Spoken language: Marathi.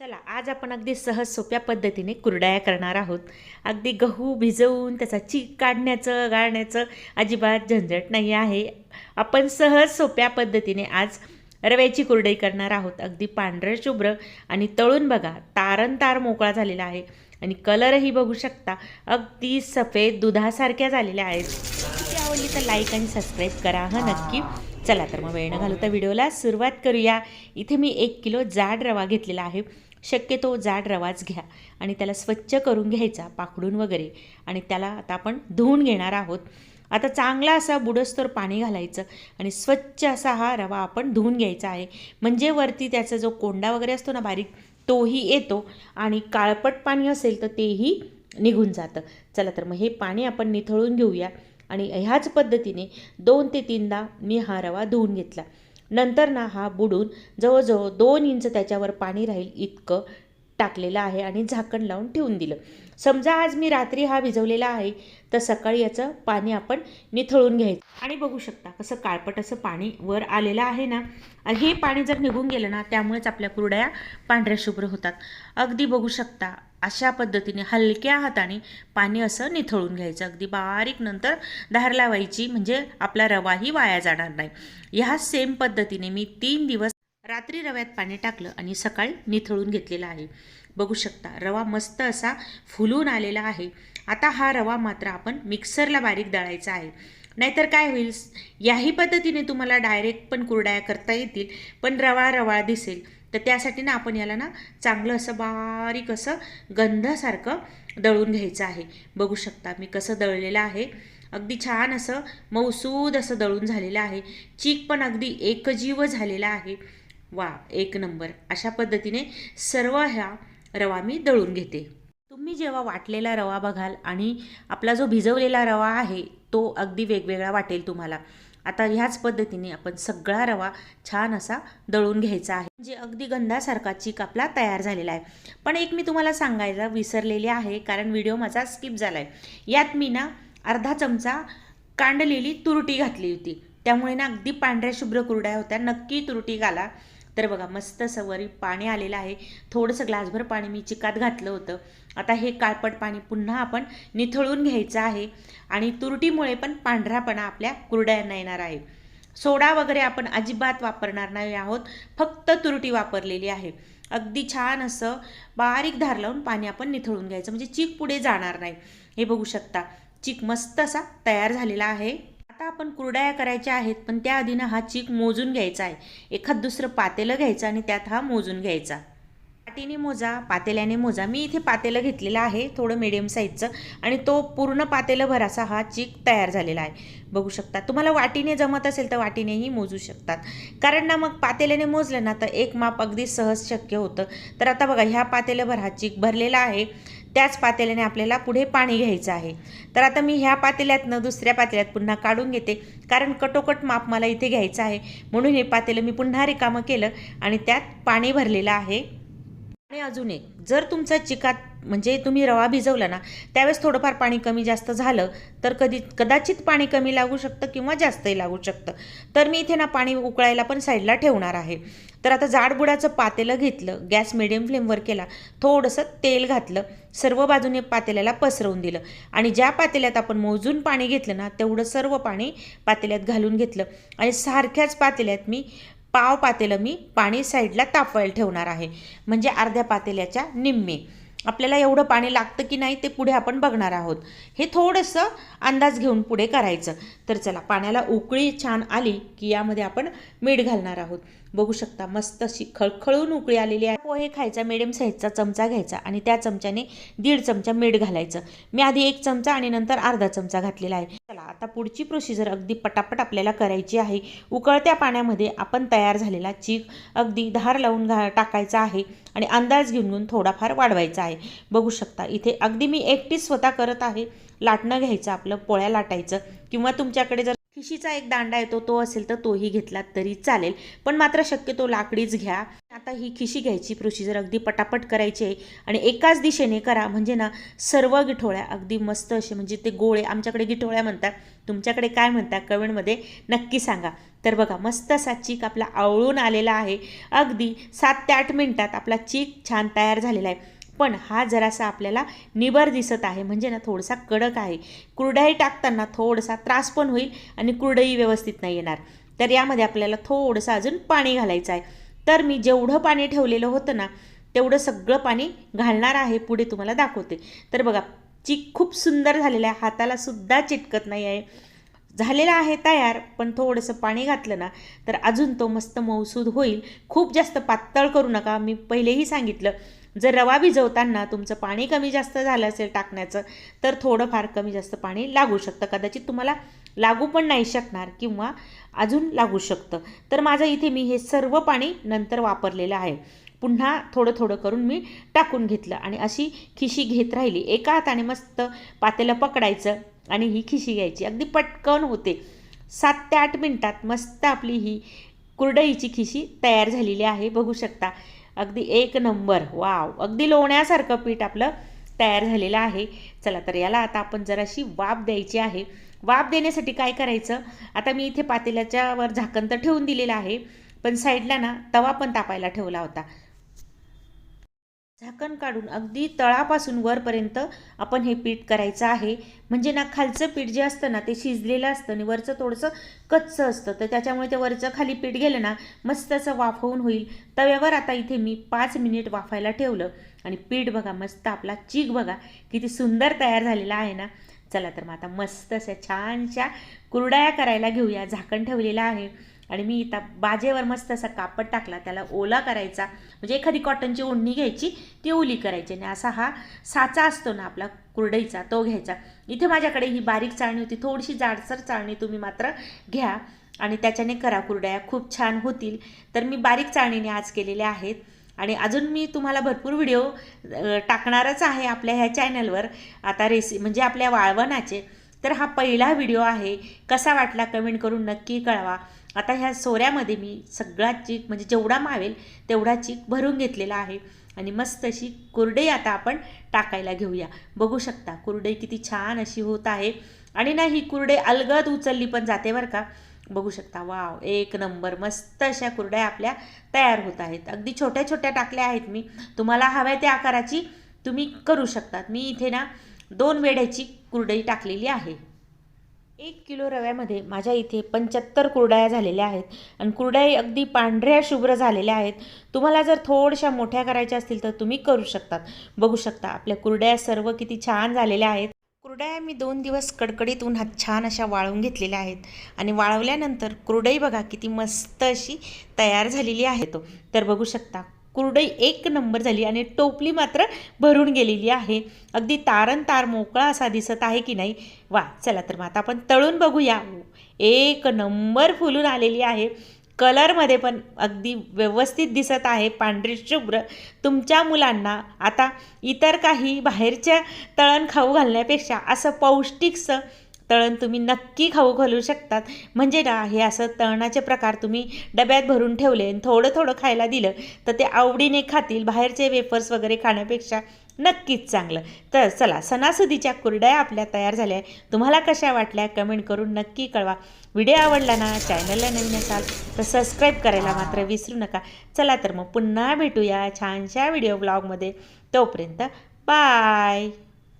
चला आज आपण अगदी सहज सोप्या पद्धतीने कुरडाया करणार आहोत. अगदी गहू भिजवून त्याचा चीक काढण्याचं गाळण्याचं अजिबात झंझट नाही आहे. आपण सहज सोप्या पद्धतीने आज रव्याची कुरडई करणार आहोत. अगदी पांढरं शुभ्र आणि तळून बघा तारण तार मोकळा झालेला आहे. आणि कलरही बघू शकता अगदी सफेद दुधासारख्या झालेल्या आहेत. आवडली तर लाईक आणि सबस्क्राईब करा हा नक्की. चला तर मग वेळ न घालवता व्हिडिओला सुरुवात करूया. इथे मी एक किलो जाड रवा घेतलेला आहे. शक्यतो जाड रवाच घ्या आणि त्याला स्वच्छ करून घ्यायचा पाकडून वगैरे. आणि त्याला आता आपण धुवून घेणार आहोत. आता चांगला असा बुडस्तोर पाणी घालायचं आणि स्वच्छ असा हा रवा आपण धुवून घ्यायचा आहे. म्हणजे वरती त्याचा जो कोंडा वगैरे असतो ना बारीक तोही येतो आणि काळपट पाणी असेल तर तेही निघून जातं. चला तर मग हे पाणी आपण निथळून घेऊया. आणि ह्याच पद्धतीने दोन ते तीनदा मी हा रवा धुवून घेतला. नंतर ना हा बुडून जवळजवळ दोन इंच त्याच्यावर पाणी राहील इतकं टाकलेलं आहे आणि झाकण लावून ठेवून दिलं. समजा आज मी रात्री हा भिजवलेला आहे तर सकाळी याचं पाणी आपण निथळून घ्यायचं. आणि बघू शकता कसं काळपट असं पाणी वर आलेलं आहे ना. आणि हे पाणी जर निघून गेलं ना त्यामुळेच आपल्या कुरड्या पांढऱ्या शुभ्र होतात. अगदी बघू शकता अशा पद्धतीने हलक्या हाताने पाणी असं निथळून घ्यायचं. अगदी बारीक नंतर धार लावायची म्हणजे आपला रवाही वाया जाणार नाही. ह्या सेम पद्धतीने मी तीन दिवस रात्री रव्यात पाणी टाकलं आणि सकाळी निथळून घेतलेला आहे. बघू शकता रवा मस्त असा फुलून आलेला आहे. आता हा रवा मात्र आपण मिक्सरला बारीक दळायचा आहे. नाहीतर काय होईल? याही पद्धतीने तुम्हाला डायरेक्ट पण कुरड्या करता येतील पण रवा रवा दिसेल. तर त्यासाठी ना आपण याला ना चांगलं असं बारीक असं गंधासारखं दळून घ्यायचं आहे. बघू शकता मी कसं दळलेलं आहे. अगदी छान असं मौसूद असं दळून झालेलं आहे. चीक पण अगदी एकजीव झालेला आहे. वा एक नंबर. अशा पद्धतीने सर्व ह्या रवा मी दळून घेते. तुम्ही जेव्हा वाटलेला रवा बघाल आणि आपला जो भिजवलेला रवा आहे तो अगदी वेगवेगळा वाटेल तुम्हाला. आता ह्याच पद्धतीने आपण सगळा रवा छान असा दळून घ्यायचा आहे. म्हणजे अगदी गंधासारखा चीक आपला तयार झालेला आहे. पण एक मी तुम्हाला सांगायला विसरलेले आहे कारण व्हिडिओ माझा स्किप झाला आहे यात मी ना अर्धा चमचा कांडलेली तुरटी घातली होती. त्यामुळे ना अगदी पांढऱ्या शुभ्र कुरड्या होत्या नक्की तुरटी घाला. तर बघा मस्त सवरी पाणी आलेलं आहे. थोडंसं ग्लासभर पाणी मी चिकात घातलं होतं. आता हे काळपट पाणी पुन्हा आपण निथळून घ्यायचं आहे आणि तुरटीमुळे पण पांढरापणा आपल्या कुरड्यांना येणार आहे. सोडा वगैरे आपण अजिबात वापरणार नाही आहोत. फक्त तुरटी वापरलेली आहे. अगदी छान असं बारीक धार लावून पाणी आपण निथळून घ्यायचं. म्हणजे चीक पुढे जाणार नाही. हे बघू शकता चीक मस्त असा तयार झालेला आहे. आता आपण कुरड्या करायच्या आहेत पण त्याआधी ना हा चीक मोजून घ्यायचा आहे. एखाद दुसरं पातेलं घ्यायचं आणि त्यात हा मोजून घ्यायचा. पाटीने मोजा पातेल्याने मोजा. मी इथे पातेलं घेतलेलं आहे थोडं मिडियम साईजचं आणि तो पूर्ण पातेलं असा हा चीक तयार झालेला आहे. बघू शकता. तुम्हाला वाटीने जमत असेल तर वाटीनेही मोजू शकतात. कारण ना मग पातेल्याने मोजलं ना तर एक माप अगदी सहज शक्य होतं. तर आता बघा ह्या पातेलंभर हा चीक भरलेला आहे. त्याच पातेल्याने आपल्याला पुढे पाणी घ्यायचं आहे. तर आता मी ह्या पातेल्यातनं दुसऱ्या पातेल्यात पुन्हा काढून घेते. कारण कटोकट माप मला इथे घ्यायचं आहे. म्हणून हे पातेलं मी पुन्हा रिकामं केलं आणि त्यात पाणी भरलेलं आहे. आणि अजून एक जर तुमचा चिकात म्हणजे तुम्ही रवा भिजवला ना त्यावेळेस थोडंफार पाणी कमी जास्त झालं तर कधी कदाचित पाणी कमी लागू शकतं किंवा जास्तही लागू शकतं. तर मी इथे ना पाणी उकळायला पण साईडला ठेवणार आहे. तर आता जाडबुडाचं पातेलं घेतलं गॅस मिडियम फ्लेमवर केला थोडंसं तेल घातलं सर्व बाजूने पातेल्याला पसरवून दिलं. आणि ज्या पातेल्यात आपण मोजून पाणी घेतलं ना तेवढं सर्व पाणी पातेल्यात घालून घेतलं. आणि सारख्याच पातेल्यात मी पाव पातेलं मी पाणी साईडला तापवायला ठेवणार आहे. म्हणजे अर्ध्या पातेल्याच्या निम्मे. आपल्याला एवढं पाणी लागतं की नाही ते पुढे आपण बघणार आहोत. हे थोडंसं अंदाज घेऊन पुढे करायचं. तर चला पाण्याला उकळी छान आली की यामध्ये आपण मीठ घालणार आहोत. बघू शकता मस्त अशी खळखळून उकळी आलेली आहे. पोहे खायचा मिडियम साईजचा चमचा घ्यायचा आणि त्या चमच्याने दीड चमचा मीठ घालायचं. मी आधी एक चमचा आणि नंतर अर्धा चमचा घातलेला आहे. चला आता पुढची प्रोसिजर अगदी पटापट आपल्याला करायची आहे. उकळत्या पाण्यामध्ये आपण तयार झालेला चीक अगदी धार लावून घा टाकायचा आहे. आणि अंदाज घेऊन घेऊन थोडाफार वाढवायचा आहे. बघू शकता इथे अगदी मी एकटीच स्वतः करत आहे. लाटणं घ्यायचं आपलं पोळ्या लाटायचं किंवा तुमच्याकडे जर खिशीचा एक दांडा येतो तो असेल तर तोही घेतला तरी चालेल. पण मात्र शक्यतो लाकडीच घ्या. आता ही खिशी घ्यायची प्रोसिजर अगदी पटापट करायची आहे. आणि एकाच दिशेने करा. म्हणजे ना सर्व गिठोळ्या अगदी मस्त असे म्हणजे ते गोळे आमच्याकडे गिठोळ्या म्हणतात. तुमच्याकडे काय म्हणतात कमेंटमध्ये नक्की सांगा. तर बघा मस्त असा चीक आपला आवळून आलेला आहे. अगदी सात ते आठ मिनटात आपला चीक छान तयार झालेला आहे. पण हा जरासा आपल्याला निबर दिसत आहे. म्हणजे ना थोडासा कडक आहे. कुरडई टाकताना थोडासा त्रास पण होईल आणि कुरडई व्यवस्थित नाही येणार. तर यामध्ये आपल्याला थोडंसं अजून पाणी घालायचं आहे. तर मी जेवढं पाणी ठेवलेलं होतं ना तेवढं सगळं पाणी घालणार आहे. पुढे तुम्हाला दाखवते. तर बघा चिक खूप सुंदर झालेला आहे. हाताला सुद्धा चिटकत नाही आहे. झालेला आहे तयार पण थोडंसं पाणी घातलं ना तर अजून तो मस्त मौसूद होईल. खूप जास्त पातळ करू नका. मी पहिलेही सांगितलं जर रवा भिजवताना तुमचं पाणी कमी जास्त झालं असेल टाकण्याचं तर थोडंफार कमी जास्त पाणी लागू शकतं. कदाचित तुम्हाला लागू पण नाही शकणार किंवा अजून लागू शकतं. तर माझं इथे मी हे सर्व पाणी नंतर वापरलेलं आहे. पुन्हा थोडं थोडं करून मी टाकून घेतलं आणि अशी खिशी घेत राहिली. एका हाताने मस्त पातेलं पकडायचं आणि ही खिशी घ्यायची. अगदी पटकन होते. सात ते आठ मिनटात मस्त आपली ही कुरडईची खिशी तयार झालेली आहे. बघू शकता. अगदी एक नंबर. वाव. अगदी लोण्यासारखं पीठ आपलं तयार झालेलं आहे. चला तर याला आता आपण जराशी वाफ द्यायची आहे. वाफ देण्यासाठी काय करायचं? आता मी इथे पातेल्याच्या वर झाकण तर ठेवून दिलेलं आहे. पण साईडला ना तवा पण तापायला ठेवला होता. झाकण काढून अगदी तळापासून वरपर्यंत आपण हे पीठ करायचं आहे. म्हणजे ना खालचं पीठ जे असतं ना ते शिजलेलं असतं आणि वरचं थोडंसं कच्चं असतं. तर त्याच्यामुळे ते वरचं खाली पीठ गेलं ना मस्त असं वाफवून होईल. तव्यावर आता इथे मी पाच मिनिट वाफायला ठेवलं. आणि पीठ बघा मस्त आपला चीक बघा किती सुंदर तयार झालेला आहे ना. चला तर मग आता मस्त अशा छानशा कुरडाया करायला घेऊया. झाकण ठेवलेलं आहे. आणि मी इथं बाजेवर मस्त असा कापड टाकला त्याला ओला करायचा. म्हणजे एखादी कॉटनची ओढणी घ्यायची ती ओली करायची. आणि असा हा साचा असतो ना आपला कुरडईचा तो घ्यायचा. इथे माझ्याकडे ही बारीक चाळणी होती थोडीशी जाडसर चाळणी तुम्ही मात्र घ्या आणि त्याच्याने करा कुरड्या. खूप छान होतील. तर मी बारीक चाळणीने आज केलेल्या आहेत. आणि अजून मी तुम्हाला भरपूर व्हिडिओ टाकणारच आहे आपल्या ह्या चॅनलवर. आता रेसि म्हणजे आपल्या वाळवणाचे. तर हा पहिला व्हिडिओ आहे. कसा वाटला कमेंट करून नक्की कळवा. आता ह्या सोऱ्यामध्ये मी सगळा चीक म्हणजे जेवढा मावेल तेवढा चीक भरून घेतलेला आहे. आणि मस्त अशी कुरडई आता आपण टाकायला घेऊया. बघू शकता कुरडई किती छान अशी होत आहे. आणि ना ही कुरडई अलगद उचलली पण जाते बरं का. बघू शकता वाव एक नंबर मस्त अशा कुरड्या आपल्या तयार होत आहेत. अगदी छोट्या छोट्या टाकल्या आहेत मी. तुम्हाला हव्या त्या आकाराची तुम्ही करू शकतात. मी इथे ना दोन वेड्याची कुरडई टाकलेली आहे. एक किलो रव्यामध्ये माझ्या इथे पंच्याहत्तर कुरडया झालेल्या आहेत आणि कुरड्या अगदी पांढऱ्या शुभ्र झालेल्या आहेत. तुम्हाला जर थोड्याशा मोठ्या करायच्या असतील तर तुम्ही करू शकतात. बघू शकता आपल्या कुरड्या सर्व किती छान झालेल्या आहेत. कुरडया मी दोन दिवस कडकडीत उन्हात छान अशा वाळवून घेतलेल्या आहेत. आणि वाळवल्यानंतर कुरडई बघा किती मस्त अशी तयार झालेली आहे. तो तर बघू शकता कुरडई एक नंबर झाली आणि टोपली मात्र भरून गेलेली आहे. अगदी तारण तार मोकळा असा दिसत आहे की नाही? वा चला तर मग आता आपण तळून बघूया. एक नंबर फुलून आलेली आहे. कलरमध्ये पण अगदी व्यवस्थित दिसत आहे पांढरी शुभ्र. तुमच्या मुलांना आता इतर काही बाहेरच्या तळण खाऊ घालण्यापेक्षा असं पौष्टिकसं तळण तुम्ही नक्की खाऊ घालू शकतात. म्हणजे ना हे असं तळणाचे प्रकार तुम्ही डब्यात भरून ठेवले आणि थोडं थोडं खायला दिलं तर ते आवडीने खातील. बाहेरचे वेफर्स वगैरे खाण्यापेक्षा नक्कीच चांगलं. तर चला सणासुदीच्या कुरड्या आपल्या तयार झाल्या. आहे तुम्हाला कशा वाटल्या कमेंट करून नक्की कळवा. व्हिडिओ आवडला ना चॅनलला नवीन असाल तर सबस्क्राईब करायला मात्र विसरू नका. चला तर मग पुन्हा भेटूया छानशा व्हिडिओ ब्लॉगमध्ये तोपर्यंत बाय